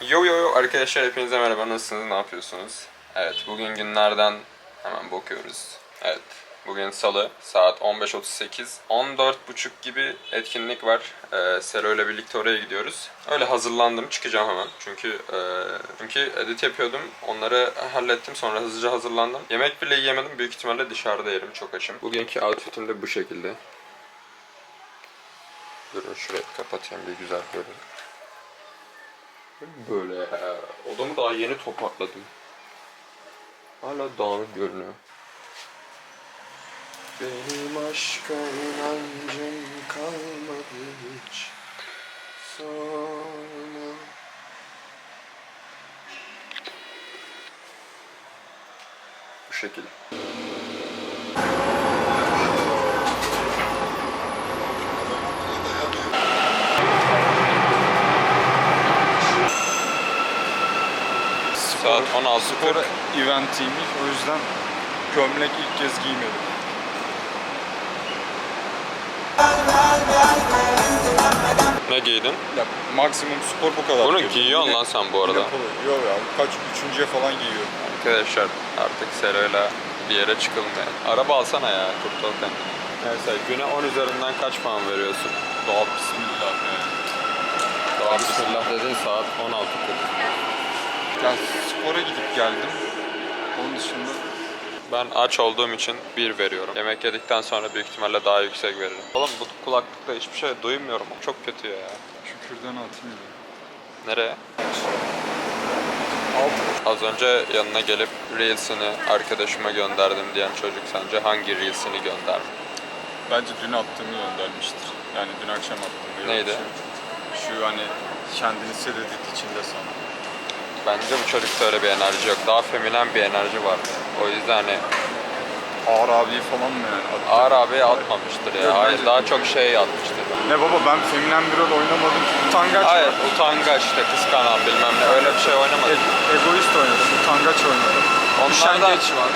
Yo yo yo arkadaşlar hepinize merhaba nasılsınız ne yapıyorsunuz? Evet bugün günlerden hemen bakıyoruz. Evet bugün salı saat 15.38 14.30 gibi etkinlik var. Ee, Sero ile birlikte oraya gidiyoruz. Öyle hazırlandım çıkacağım hemen. Çünkü e, çünkü edit yapıyordum. Onları hallettim sonra hızlıca hazırlandım. Yemek bile yiyemedim. Büyük ihtimalle dışarıda yerim çok açım. Bugünkü outfitim de bu şekilde. Durun şurayı kapatayım bir güzel böyle. Böyle ya. Odamı daha yeni toparladım. Hala dağınık görünüyor. Benim aşka inancım kalmadı hiç sonra. Bu şekilde. Saat 16.40. Spor eventiymiş. O yüzden gömlek ilk kez giymedim. Ne giydin? Ya maksimum spor bu kadar. Bunu giyiyorsun lan sen bu arada. Yok ya kaç üçüncüye falan giyiyorum. Arkadaşlar artık Sero'yla bir yere yani. Araba alsana ya kurtul kendini. Neyse güne 10 üzerinden kaç puan veriyorsun? Doğa bismillah. Daha bismillah dedin saat 16.40. Ya spora gidip geldim. Onun dışında Ben aç olduğum için 1 veriyorum. Yemek yedikten sonra büyük ihtimalle daha yüksek veririm. Oğlum bu kulaklıkta hiçbir şey duymuyorum. Çok kötü ya. şükürden atayım da. Nereye? Az önce yanına gelip Reels'ini arkadaşıma gönderdim diyen çocuk sence hangi Reels'ini gönderdi? Bence dün attığımı göndermiştir. Yani dün akşam attığımı. Neydi? Şu, şu hani kendini sededit içinde san. Bence bu çocukta öyle bir enerji yok. Daha feminen bir enerji var. O yüzden hani Ağır abiyi falan mı yani attı? Ağır abiye atmamıştır ya. Yok, Hayır bence daha de. çok şey atmıştır. Ne baba ben feminen bir rol oynamadım. Utangaç Hayır var. utangaç işte kıskanan bilmem ne öyle bir şey oynamadım. E- egoist oynadım. Utangaç oynadım. Onlardan Üşengeç var.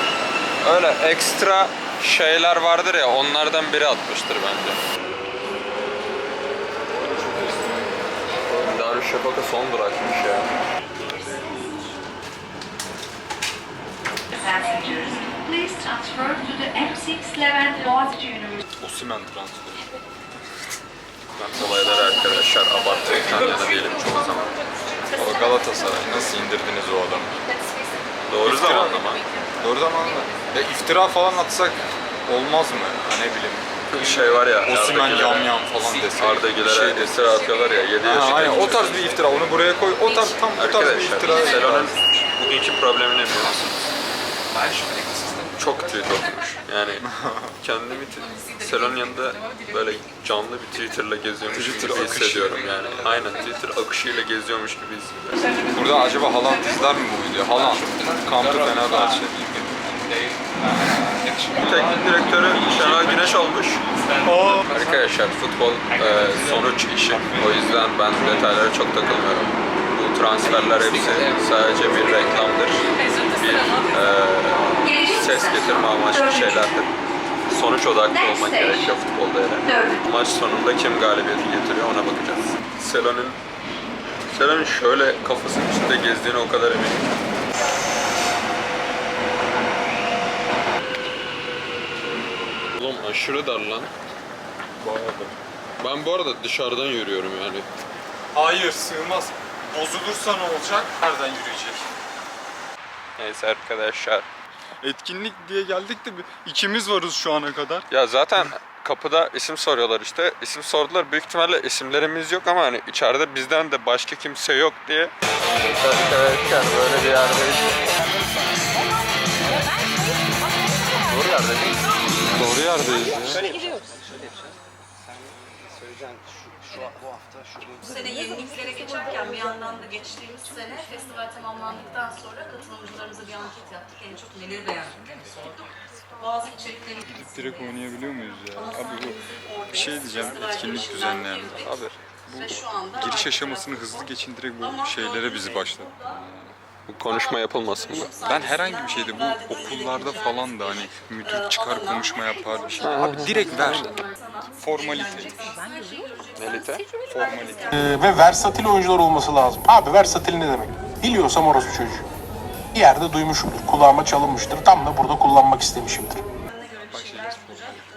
öyle ekstra şeyler vardır ya onlardan biri atmıştır bence. Darüşşafaka son durakmış ya. Passengers, please transfer to the M6 Levent Boğaziçi University. Osimen transferi. Ben olayları arkadaşlar abarttıktan yana değilim çoğu zaman. O Galatasaray nasıl indirdiniz o adamı? Doğru İftira. zamanlama. Doğru zamanında. Ya iftira falan atsak olmaz mı? Ha ne bileyim. Bir şey var ya. Osimen yam yam falan desek. Arda Güler'e şey desek. iftira atıyorlar ya 7 Ha, yaşında. aynen o tarz bir iftira. Onu buraya koy. O tarz tam o tarz bir Arkadaşlar iftira. Selo'nun bugünkü problemini biliyor musunuz? Çok tweet okumuş. Yani kendimi Selo'nun yanında böyle canlı bir Twitter'la geziyormuş Twitter gibi hissediyorum yani. Aynen Twitter akışıyla geziyormuş gibi hissediyorum. Burada acaba Haaland izler mi bu video? Haaland. Kampı Fenerbahçe. Teknik direktörü Şenol Güneş olmuş. Arkadaşlar futbol e, sonuç işi. O yüzden ben detaylara çok takılmıyorum. Bu transferler hepsi sadece bir reklamdır. Bir e, ses getirme amaçlı şeylerdir. Sonuç odaklı olmak gerekiyor futbolda yani. Maç sonunda kim galibiyeti getiriyor ona bakacağız. Selon'un Selon'un şöyle kafasının içinde gezdiğine o kadar eminim. Oğlum aşırı dar lan. Ben bu arada dışarıdan yürüyorum yani. Hayır sığmaz. Bozulursa ne olacak? Nereden yürüyecek? Neyse arkadaşlar. Etkinlik diye geldik de ikimiz varız şu ana kadar. Ya zaten kapıda isim soruyorlar işte. İsim sordular. Büyük ihtimalle isimlerimiz yok ama hani içeride bizden de başka kimse yok diye. Arkadaşlar böyle bir yerdeyiz. Doğru yerdeyiz. Doğru yerdeyiz ya. Bu sene yeniliklere geçerken bir yandan da geçtiğimiz sene festival tamamlandıktan sonra katılımcılarımıza bir anket yaptık. En çok neleri beğendiklerini sorduk. Bazı içerikleri Direkt oynayabiliyor muyuz ya? Abi bu bir şey diyeceğim etkinlik düzenleyen. Abi ve şu anda Giriş aşamasını hızlı geçin direkt bu şeylere bizi başladı. Bu konuşma yapılmasın mı? Ben herhangi bir şeyde bu okullarda falan da hani müdür çıkar konuşma yapar bir şey. Abi direkt ver. Formalite. Nelite? Formalite. Ee, ve versatil oyuncular olması lazım. Abi versatil ne demek? Biliyorsam orası çocuğu. Bir yerde duymuşumdur, kulağıma çalınmıştır. Tam da burada kullanmak istemişimdir.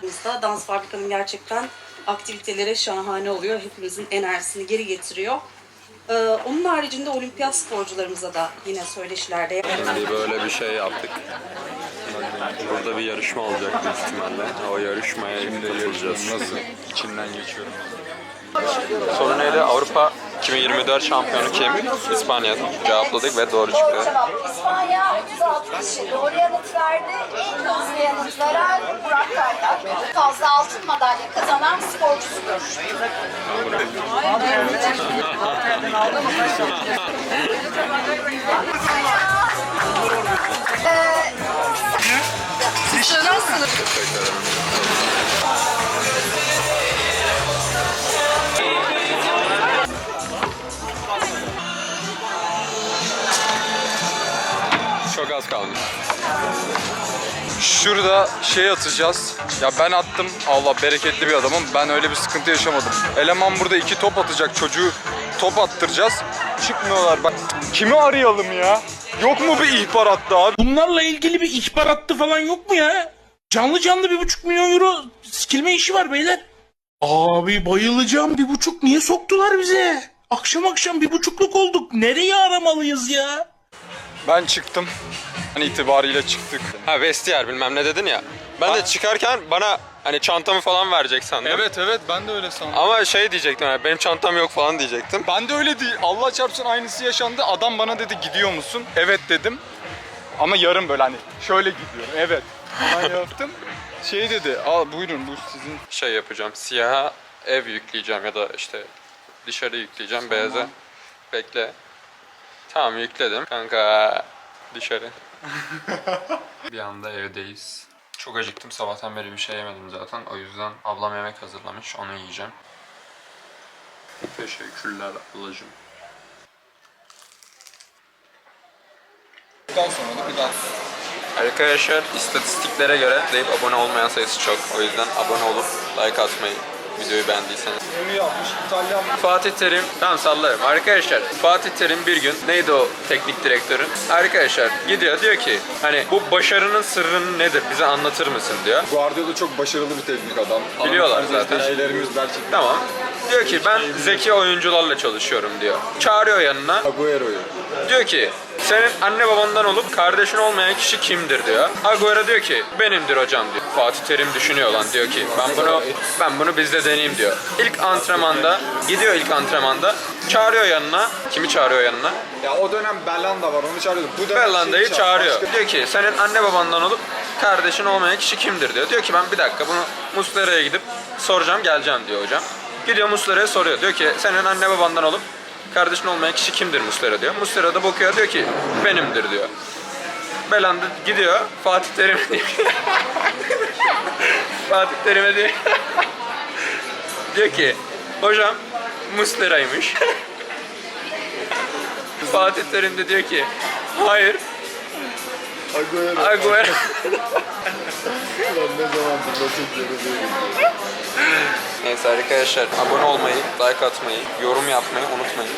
Bizde dans fabrikanın gerçekten aktiviteleri şahane oluyor. Hepimizin enerjisini geri getiriyor. Ee, onun haricinde olimpiyat sporcularımıza da yine söyleşilerde Şimdi böyle bir şey yaptık. Burada bir yarışma olacak büyük ihtimalle. O yarışmaya katılacağız. Nasıl? İçinden geçiyorum. Soru neydi? Avrupa 2024 şampiyonu kim? İspanya cevapladık ve doğru çıktı. İspanya 36 kişi doğru yanıt verdi. En hızlı yanıt veren Burak Kaynak. Fazla altın madalya kazanan sporcusudur. Çok az kalmış. Şurada şey atacağız. Ya ben attım. Allah bereketli bir adamım. Ben öyle bir sıkıntı yaşamadım. Eleman burada iki top atacak. Çocuğu top attıracağız. Çıkmıyorlar. Bak kimi arayalım ya? Yok mu bir ihbarat daha? Bunlarla ilgili bir ihbar hattı falan yok mu ya? Canlı canlı bir buçuk milyon euro sikilme işi var beyler. Abi bayılacağım bir buçuk niye soktular bize? Akşam akşam bir buçukluk olduk. Nereye aramalıyız ya? Ben çıktım. An itibariyle çıktık. Ha vestiyer bilmem ne dedin ya. Ben de çıkarken bana hani çantamı falan verecek sandım. Evet evet ben de öyle sandım. Ama şey diyecektim yani benim çantam yok falan diyecektim. Ben de öyle değil. Allah çarpsın aynısı yaşandı. Adam bana dedi gidiyor musun? Evet dedim. Ama yarım böyle hani şöyle gidiyorum. Evet. Hemen yaptım. Şey dedi. Al buyurun bu sizin. Şey yapacağım. Siyaha ev yükleyeceğim ya da işte dışarı yükleyeceğim beyaza. Bekle. Tamam yükledim. Kanka dışarı. bir anda evdeyiz. Çok acıktım. Sabahtan beri bir şey yemedim zaten. O yüzden ablam yemek hazırlamış. Onu yiyeceğim. Teşekkürler ablacığım. Bundan sonra da bir daha. Arkadaşlar istatistiklere göre deyip abone olmayan sayısı çok. O yüzden abone olup like atmayı videoyu beğendiyseniz. Yemi yapmış İtalyan. Fatih Terim, tamam sallarım. Arkadaşlar Fatih Terim bir gün neydi o teknik direktörün? Arkadaşlar gidiyor diyor ki hani bu başarının sırrını nedir bize anlatır mısın diyor. Guardiola çok başarılı bir teknik adam. Biliyorlar zaten. Stratejilerimiz gerçekten. Tamam. Diyor ki ben zeki oyuncularla çalışıyorum diyor. Çağırıyor yanına. Agüero'yu. Diyor ki senin anne babandan olup kardeşin olmayan kişi kimdir diyor. Agüero diyor ki benimdir hocam diyor. Fatih Terim düşünüyor lan diyor ki ben bunu ben bunu bizde deneyeyim diyor. İlk antrenmanda gidiyor ilk antrenmanda çağırıyor yanına. Kimi çağırıyor yanına? Ya o dönem Belanda var onu çağırıyordu. Bu dönem Bellanda'yı şey çağırıyor. başka- Diyor ki senin anne babandan olup kardeşin olmayan kişi kimdir diyor. Diyor ki ben bir dakika bunu Muslera'ya gidip soracağım geleceğim diyor hocam. Gidiyor Muslera'ya soruyor. Diyor ki senin anne babandan olup kardeşin olmayan kişi kimdir Muslera diyor. Muslera da bakıyor diyor ki benimdir diyor. Belanda gidiyor Fatih Terim'e diyor. Fatih Terim'e diyor. diyor ki hocam Muslera'ymış. Fatih Terim de diyor ki hayır Agüero. Agüero. Ne zamandır nasıl görüyorum. Neyse arkadaşlar abone olmayı, like atmayı, yorum yapmayı unutmayın.